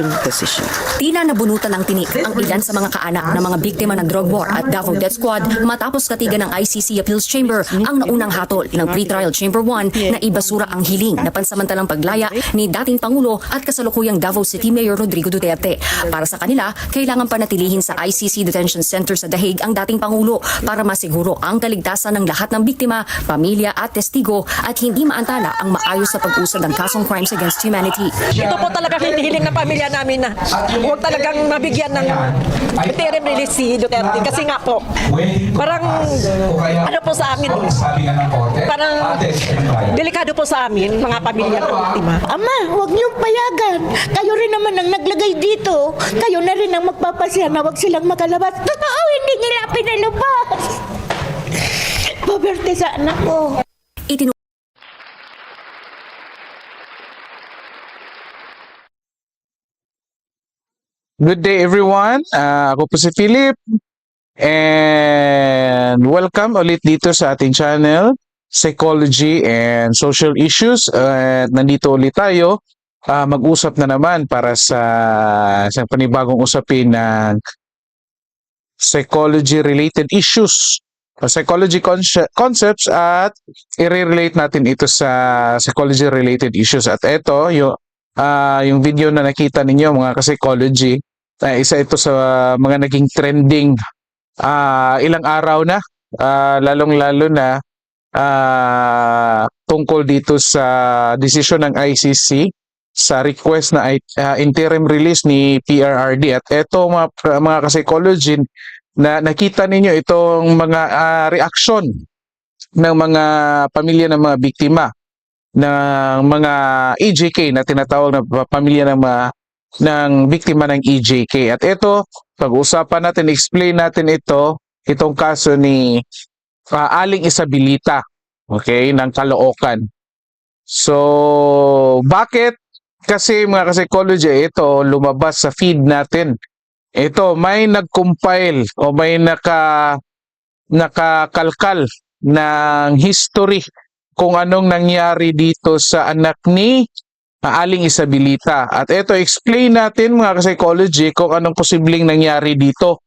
firm position. Tila nabunutan ng tinik ang ilan sa mga kaanak ng mga biktima ng drug war at Davao Death Squad matapos katigan ng ICC Appeals Chamber ang naunang hatol ng Pretrial Chamber 1 na ibasura ang hiling na pansamantalang paglaya ni dating Pangulo at kasalukuyang Davao City Mayor Rodrigo Duterte. Para sa kanila, kailangan panatilihin sa ICC Detention Center sa Dahig ang dating Pangulo para masiguro ang kaligtasan ng lahat ng biktima, pamilya at testigo at hindi maantala ang maayos na pag-usad ng kasong crimes against humanity. Ito po talaga hinihiling ng pamilya namin na huwag talagang mabigyan ng interim release si Duterte. Kasi nga po, parang ano po sa amin, parang delikado po sa amin, mga pamilya ng biktima. Ama, huwag niyong payagan. Kayo rin naman ang naglagay dito. Kayo na rin ang magpapasya na huwag silang makalabas. Totoo, hindi nila pinalabas. Paberte sa anak ko. Good day everyone. Ah, ako po si Philip. And welcome ulit dito sa ating channel, Psychology and Social Issues. At nandito ulit tayo. Ah, mag-usap na naman para sa sa panibagong usapin ng psychology-related issues o psychology conce- concepts at i-relate natin ito sa psychology-related issues. At ito, yung, ah, yung video na nakita ninyo mga ka-psychology, uh, isa ito sa mga naging trending ah, ilang araw na, ah, lalong-lalo na ah, tungkol dito sa desisyon ng ICC sa request na ah, interim release ni PRRD. At ito mga, mga ka-psychology, na nakita ninyo itong mga ah, reaksyon ng mga pamilya ng mga biktima ng mga EJK na tinatawag na pa- pamilya ng mga ng biktima ng EJK. At ito, pag-usapan natin, explain natin ito, itong kaso ni ah, Aling Isabilita, okay, ng Caloocan. So, bakit? Kasi mga ka-psychology, ito lumabas sa feed natin. Ito, may nag-compile o may naka nakakalkal ng history kung anong nangyari dito sa anak ni ah, Aling Isabilita. At ito, explain natin mga ka-psychology kung anong posibleng nangyari dito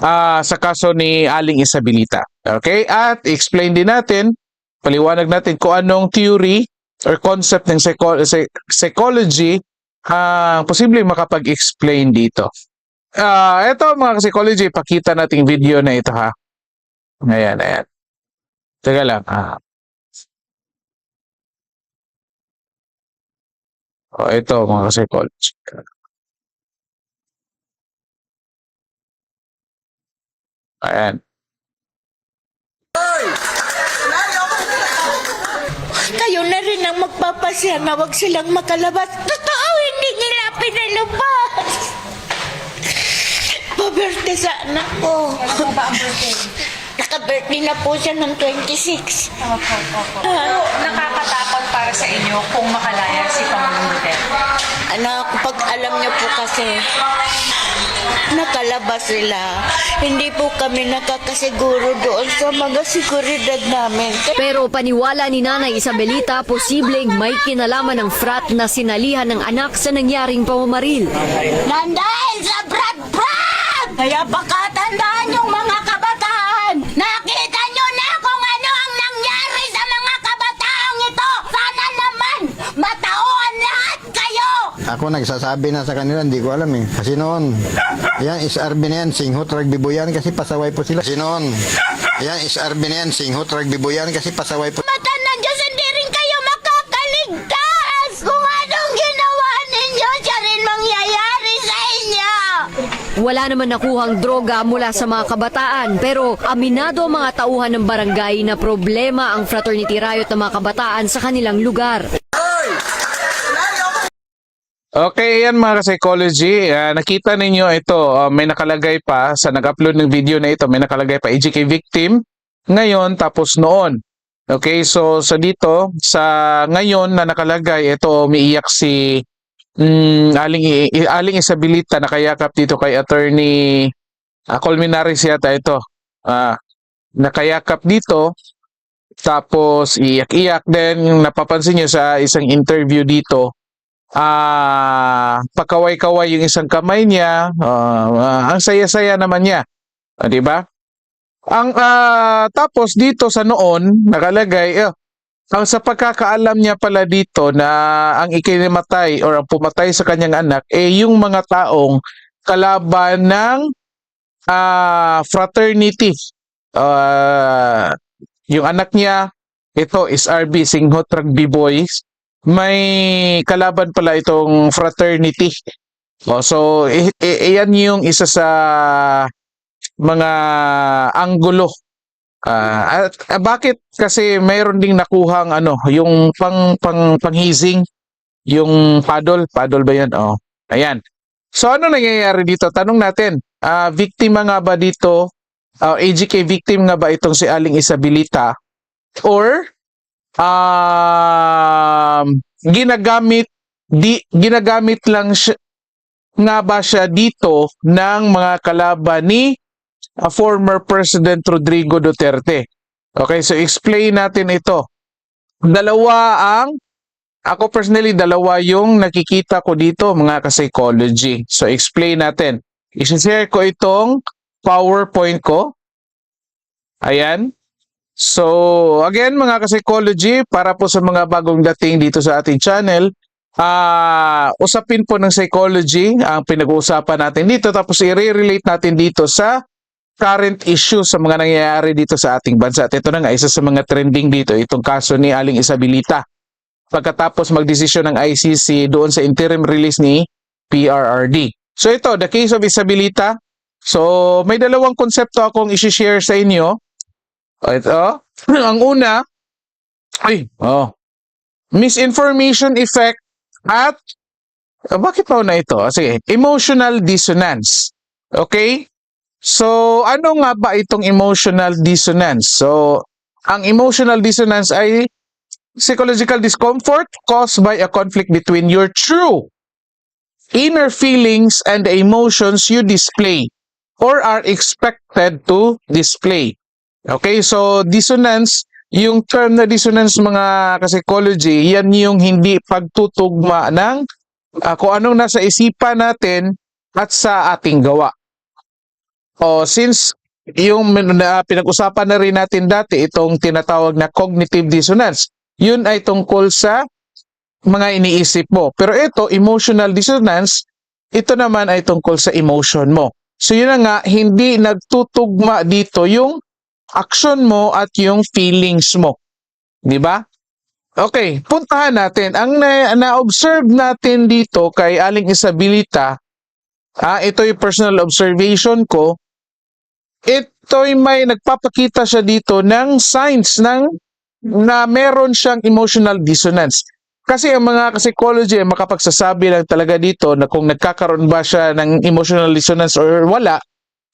ah, sa kaso ni Aling Isabilita. Okay? At explain din natin, paliwanag natin kung anong theory or concept ng psycho- psy- psychology ang posibleng makapag-explain dito. Ah, ito mga psychology, pakita nating video na ito ha. Ayan, ayan. Teka lang. Ah. Oh, ito mga psychology. Ayan. Kayo na rin ang magpapasya na huwag silang makalabas. Totoo, hindi nila pinalabas. Paberte sa anak ko. Naka-birthday na po siya ng 26. Pero nakakatakot para sa inyo kung makalaya si Pangulong Duterte. Anak, pag alam niyo po kasi, nakalabas sila. Hindi po kami nakakasiguro doon sa mga seguridad namin. Pero paniwala ni Nanay Isabelita, posibleng may kinalaman ng frat na sinalihan ng anak sa nangyaring pamamaril. Nandahil sa Brad! Kaya baka tandaan yung mga Ako nagsasabi na sa kanila, hindi ko alam eh. Kasi noon, yan is RB na yan, singhot, rugby yan kasi pasaway po sila. Kasi noon, yan is RB na yan, singhot, rugby yan kasi pasaway po Mata ng Diyos, hindi rin kayo makakaligtas! Kung anong ginawa ninyo, siya rin mangyayari sa inyo! Wala naman nakuhang droga mula sa mga kabataan pero aminado ang mga tauhan ng barangay na problema ang fraternity riot ng mga kabataan sa kanilang lugar. Okay, yan mga ka-psychology. Ah, nakita ninyo ito, ah, may nakalagay pa sa nag-upload ng video na ito, may nakalagay pa EJK victim, ngayon tapos noon. Okay, so sa dito, sa ngayon na nakalagay, ito umiiyak si mm, Aling, Aling Isabilita nakayakap dito kay attorney uh, Colmenares yata ito. Ah, nakayakap dito, tapos iyak-iyak. Then napapansin nyo sa isang interview dito, ah pakaway-kaway yung isang kamay niya. Ah, ah, ang saya-saya naman niya. Ah, 'Di ba? Ang ah, tapos dito sa noon nakalagay eh, ang sa pagkakaalam niya pala dito na ang ikinimatay or ang pumatay sa kanyang anak eh yung mga taong kalaban ng ah, fraternity. Ah, yung anak niya ito is RB Singhot Rugby Boys. May kalaban pala itong fraternity. Oh, so iyan yung isa sa mga anggulo Ah, at ah, bakit kasi mayroon ding nakuhang ano, yung pang pang panghizing, yung paddle, paddle ba 'yan? Oh. Ayan. So ano nangyayari dito? Tanong natin. Ah, biktima nga ba dito? ah, AGK victim nga ba itong si Aling Isabilita or um ginagamit di ginagamit lang siya, nga ba siya dito ng mga kalaban ni uh, former President Rodrigo Duterte. Okay, so explain natin ito. Dalawa ang, ako personally, dalawa yung nakikita ko dito mga ka-psychology. So explain natin. I-share ko itong PowerPoint ko. Ayan. So, again, mga ka-psychology, para po sa mga bagong dating dito sa ating channel, ah usapin po ng psychology ang pinag-uusapan natin dito tapos i-relate natin dito sa current issue sa mga nangyayari dito sa ating bansa. At ito na nga, isa sa mga trending dito, itong kaso ni Aling Isabilita. Pagkatapos magdesisyon ng ICC doon sa interim release ni PRRD. So ito, the case of Isabilita. So may dalawang konsepto akong isi-share sa inyo. O, Ito, ang una, ay, oh, misinformation effect at, ah, bakit pa na ito? Ah, Sige, emotional dissonance. Okay? So, ano nga ba itong emotional dissonance? So, ang emotional dissonance ay psychological discomfort caused by a conflict between your true inner feelings and the emotions you display or are expected to display. Okay, so dissonance, yung term na dissonance mga ka-psychology, yan yung hindi pagtutugma ng ah, kung anong nasa isipan natin at sa ating gawa. O since yung na, pinag-usapan na rin natin dati itong tinatawag na cognitive dissonance, yun ay tungkol sa mga iniisip mo. Pero ito, emotional dissonance, ito naman ay tungkol sa emotion mo. So yun na nga, hindi nagtutugma dito yung action mo at yung feelings mo. Di ba? Okay, puntahan natin. Ang na- na-observe natin dito kay Aling Isabilita, ah, ito yung personal observation ko, ito'y may nagpapakita siya dito ng signs ng na meron siyang emotional dissonance. Kasi ang mga psychology ay makapagsasabi lang talaga dito na kung nagkakaroon ba siya ng emotional dissonance or wala,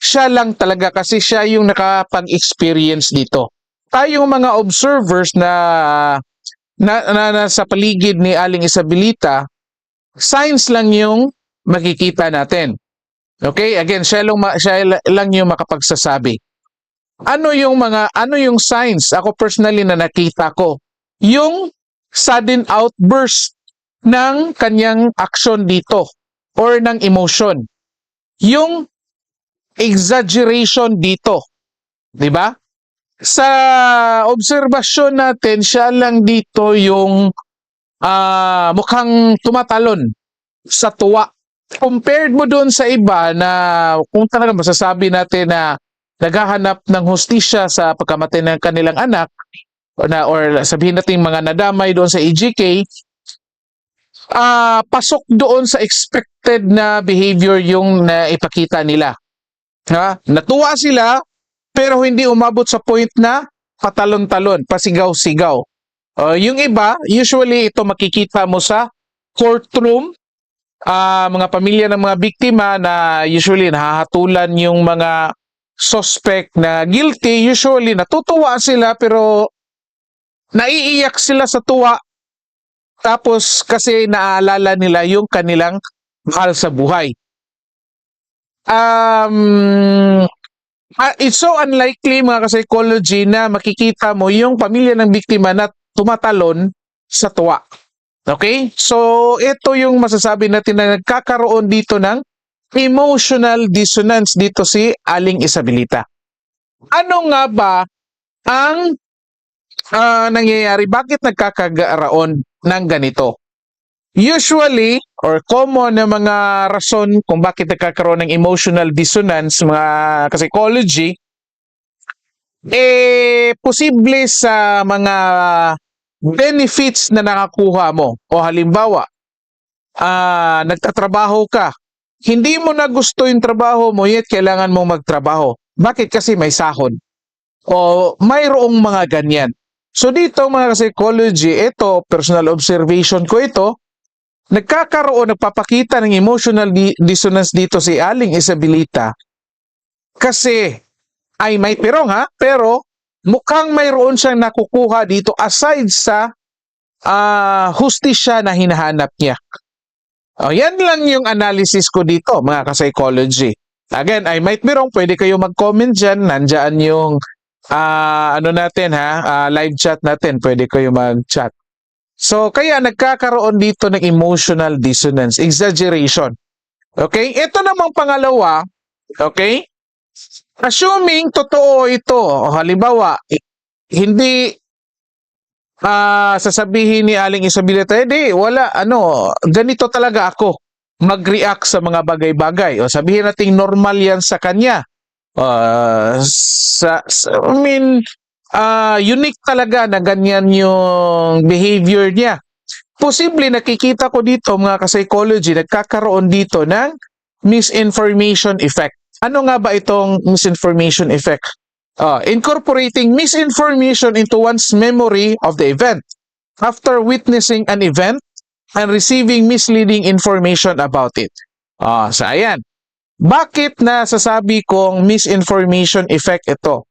siya lang talaga kasi siya yung nakapag-experience dito. Tayong mga observers na na, na, na paligid ni Aling Isabilita, signs lang yung makikita natin. Okay? Again, siya lang, siya lang yung makapagsasabi. Ano yung mga ano yung signs ako personally na nakita ko? Yung sudden outburst ng kanyang action dito or ng emotion. Yung exaggeration dito. 'Di ba? Sa obserbasyon natin, siya lang dito yung ah, mukhang tumatalon sa tuwa. Compared mo doon sa iba na kung talaga masasabi natin na naghahanap ng hustisya sa pagkamatay ng kanilang anak o na or sabihin natin mga nadamay doon sa EGK ah pasok doon sa expected na behavior yung naipakita nila. Ha? Natuwa sila pero hindi umabot sa point na patalon-talon, pasigaw-sigaw. Uh, yung iba, usually ito makikita mo sa courtroom, ah, mga pamilya ng mga biktima na usually nahahatulan yung mga suspect na guilty, usually natutuwa sila pero naiiyak sila sa tuwa tapos kasi naaalala nila yung kanilang mahal sa buhay. Um, it's so unlikely mga ka-psychology na makikita mo yung pamilya ng biktima na tumatalon sa tuwa. Okay? So, ito yung masasabi natin na nagkakaroon dito ng emotional dissonance dito si Aling Isabelita. Ano nga ba ang ah, nangyayari? Bakit nagkakagaroon ng ganito? Usually, or common na mga rason kung bakit nagkakaroon ng emotional dissonance, mga psychology, eh, posible sa mga benefits na nakakuha mo. O halimbawa, ah, nagtatrabaho ka, hindi mo na gusto yung trabaho mo, yet kailangan mo magtrabaho. Bakit? Kasi may sahod. O mayroong mga ganyan. So dito mga psychology, ito, personal observation ko ito, nagkakaroon, nagpapakita ng emotional di- dissonance dito si Aling Isabelita kasi ay may pirong ha, pero mukhang mayroon siyang nakukuha dito aside sa ah hustisya na hinahanap niya. O, yan lang yung analysis ko dito, mga ka-psychology. Again, I might be wrong. Pwede kayo mag-comment dyan. Nandyan yung ah, ano natin ha, ah, live chat natin. Pwede kayo mag-chat. So, kaya nagkakaroon dito ng emotional dissonance, exaggeration. Okay? Ito namang pangalawa, okay? Assuming totoo ito, o halimbawa, hindi ah sasabihin ni Aling Isabelita, hindi, wala, ano, ganito talaga ako mag-react sa mga bagay-bagay. O sabihin natin normal yan sa kanya. Ah, sa, sa- I mean, ah unique talaga na ganyan yung behavior niya. Posible nakikita ko dito mga ka-psychology, nagkakaroon dito ng misinformation effect. Ano nga ba itong misinformation effect? Ah, incorporating misinformation into one's memory of the event after witnessing an event and receiving misleading information about it. Ah, so ayan. Bakit nasasabi kong misinformation effect ito?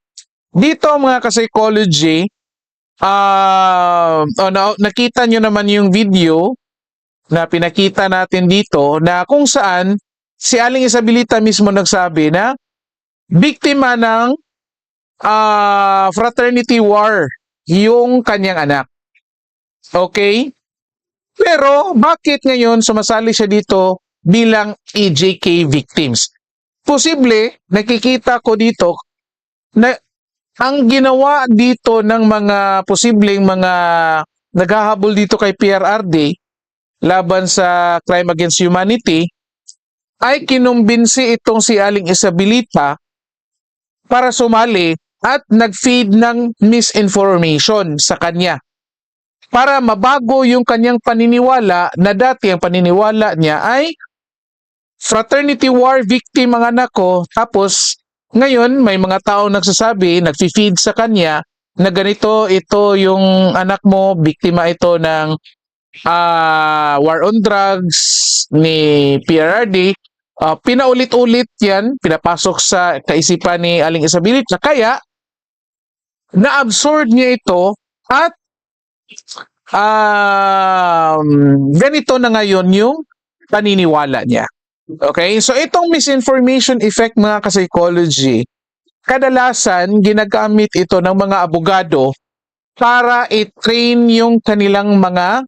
Dito mga ka-psychology, ah, oh, na- nakita nyo naman yung video na pinakita natin dito na kung saan si Aling Isabelita mismo nagsabi na biktima ng ah, fraternity war yung kanyang anak. Okay? Pero bakit ngayon sumasali siya dito bilang EJK victims? Posible, nakikita ko dito na ang ginawa dito ng mga posibleng mga naghahabol dito kay PRRD laban sa crime against humanity ay kinumbinsi itong si Aling Isabelita para sumali at nag-feed ng misinformation sa kanya para mabago yung kanyang paniniwala na dati ang paniniwala niya ay fraternity war victim ang anak ko tapos ngayon may mga tao nagsasabi nagfi-feed sa kanya na ganito ito yung anak mo biktima ito ng ah, war on drugs ni PRRD Ah, pinaulit-ulit yan pinapasok sa kaisipan ni Aling Isabelita kaya na-absorb niya ito at um, ganito na ngayon yung paniniwala niya. Okay? So itong misinformation effect mga ka-psychology, kadalasan ginagamit ito ng mga abogado para i-train yung kanilang mga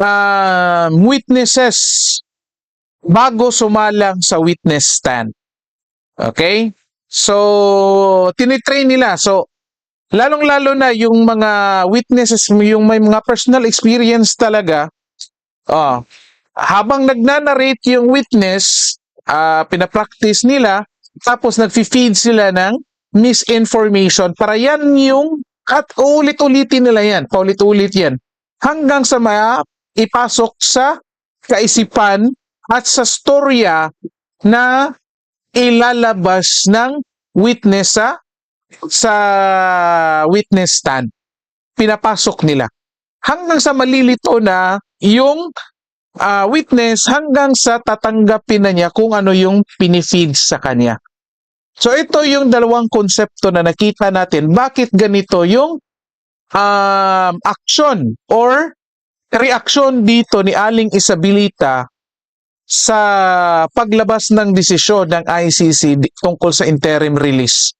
um, witnesses bago sumalang sa witness stand. Okay? So, tinitrain nila. So, lalong-lalo na yung mga witnesses, yung may mga personal experience talaga, oh, habang nagnanarrate yung witness, ah, pinapractice nila, tapos nagfi-feed sila ng misinformation para yan yung, at ulit-ulitin nila yan, paulit-ulit yan, hanggang sa ma ipasok sa kaisipan at sa storya na ilalabas ng witness sa sa witness stand. Pinapasok nila. Hanggang sa malilito na yung ah, witness hanggang sa tatanggapin na niya kung ano yung pinifeed sa kanya. So ito yung dalawang konsepto na nakita natin. Bakit ganito yung um, action or reaksyon dito ni Aling Isabelita sa paglabas ng desisyon ng ICC tungkol sa interim release.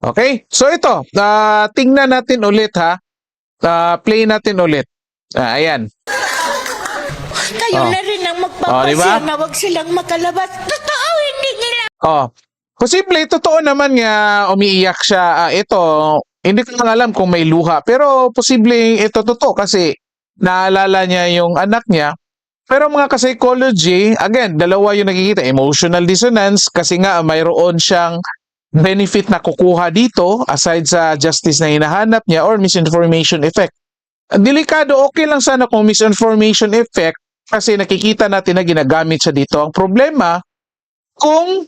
Okay? So ito, ah, tingnan natin ulit ha. Ah, play natin ulit. Ah, ayan. Kayo Oh. na rin ang Oh, magpapasya diba? na wag silang makalabas. Totoo, hindi nila Oh. Posible, totoo naman nga umiiyak siya. Ah, ito, hindi ko lang alam kung may luha. Pero posible ito totoo kasi naalala niya yung anak niya. Pero mga ka-psychology, again, dalawa yung nakikita. Emotional dissonance kasi nga mayroon siyang benefit na kukuha dito aside sa justice na hinahanap niya or misinformation effect. Delikado, okay lang sana kung misinformation effect kasi nakikita natin na ginagamit siya dito. Ang problema, kung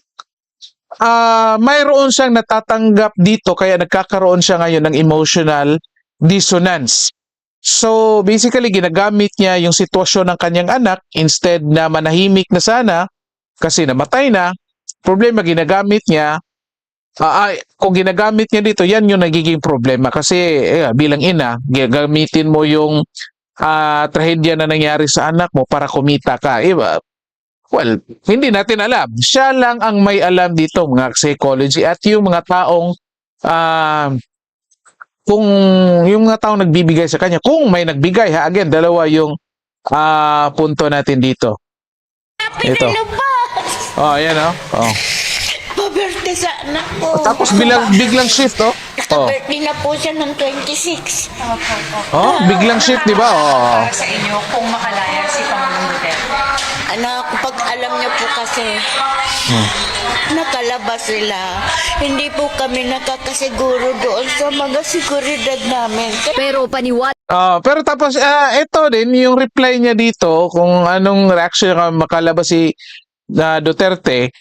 ah mayroon siyang natatanggap dito kaya nagkakaroon siya ngayon ng emotional dissonance. So basically ginagamit niya yung sitwasyon ng kanyang anak instead na manahimik na sana kasi namatay na. Problema ginagamit niya ah, ay, kung ginagamit niya dito yan yung nagiging problema kasi eh, bilang ina gagamitin mo yung ah, trahedya na nangyari sa anak mo para kumita ka. Iba, Well, hindi natin alam. Siya lang ang may alam dito, mga psychology, at yung mga taong, ah, kung yung mga taong nagbibigay sa kanya, kung may nagbigay, ha, again, dalawa yung ah, punto natin dito. Ito. Oh, ayan, oh. oh. Pa-birthday sa anak ko. Tapos bilang, biglang shift, oh. Oh, Birthday na po siya ng 26. oh biglang shift, di ba? Oh. Para sa inyo kung makalaya si Pangulong Duterte. Anak, pag alam niyo po kasi, nakalabas sila, hindi po kami nakakasiguro doon sa mga seguridad namin. Pero paniwala Ah, pero tapos ah, ito din yung reply niya dito kung anong reaction ka makalabas si na Duterte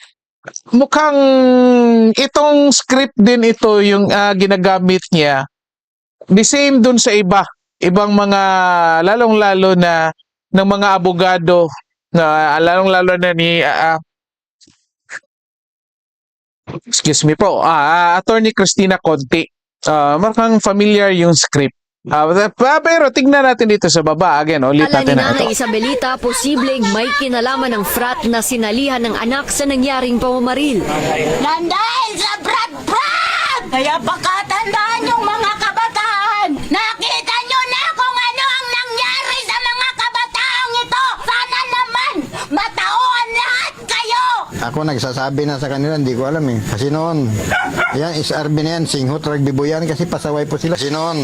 mukhang itong script din ito yung ah, ginagamit niya the same dun sa iba ibang mga lalong lalo na ng mga abogado na lalong lalo na ni ah, excuse me po ah, attorney Christina Conti Ah, mukhang familiar yung script Pa- pero tignan natin dito sa baba. Again, ulit natin na ito. Nanay Isabelita, posibleng may kinalaman ng frat na sinalihan ng anak sa nangyaring pamamaril. Nandahil sa Brad! Kaya baka tandaan yung mga Ako nagsasabi na sa kanila, hindi ko alam eh. Kasi noon, yan, SRB na yan, singhot, rugby yan kasi pasaway po sila. Kasi noon,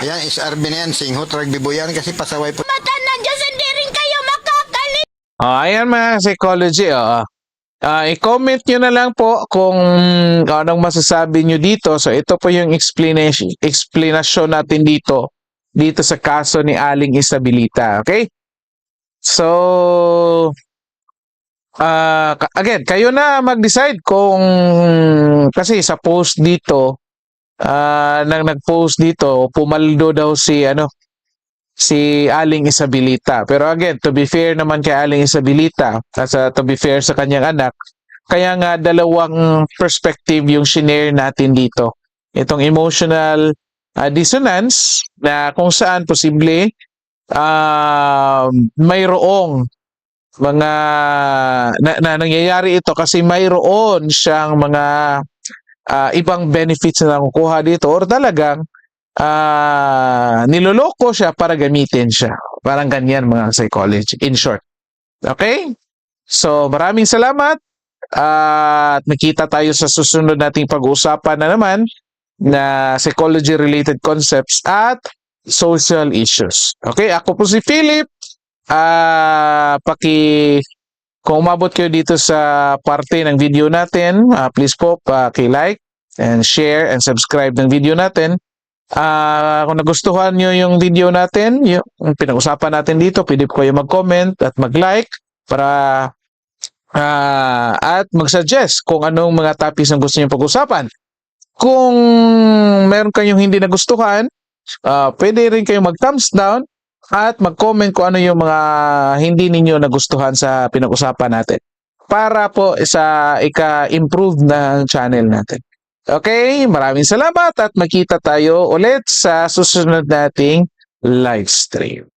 yan, SRB na yan, singhot, rugby yan kasi pasaway po Mata ng Diyos, hindi rin kayo makakalit! Oh, ayan mga psychology. Oh. Ah, i-comment nyo na lang po kung anong masasabi nyo dito. So ito po yung explanation, explanation natin dito dito sa kaso ni Aling Isabilita. Okay? So, ka- again, kayo na mag-decide kung kasi sa post dito, ah, nang nag-post dito, pumaldo daw si ano, si Aling Isabilita. Pero again, to be fair naman kay Aling Isabilita, at uh, to be fair sa kanyang anak, kaya nga dalawang perspective yung shinare natin dito. Itong emotional uh, dissonance na kung saan posible uh, mayroong mga na, na nangyayari ito kasi mayroon siyang mga ah, ibang benefits na nakukuha dito or talagang ah niloloko siya para gamitin siya. Parang ganyan mga psychology. In short. Okay? So, maraming salamat. At nakita tayo sa susunod nating pag-uusapan na naman na psychology-related concepts at social issues. Okay? Ako po si Philip. Ah, paki kung umabot kayo dito sa parte ng video natin, ah, please po paki-like and share and subscribe ng video natin. Ah, kung nagustuhan nyo yung video natin, yung pinag-usapan natin dito, pwede po kayo mag-comment at mag-like para ah, at mag-suggest kung anong mga topics ang gusto nyo pag-usapan. Kung meron kayong hindi nagustuhan, ah, pwede rin kayong mag-thumbs down at mag-comment kung ano yung mga hindi ninyo nagustuhan sa pinag-usapan natin para po sa ika-improve ng channel natin. Okay, maraming salamat at magkita tayo ulit sa susunod nating live stream.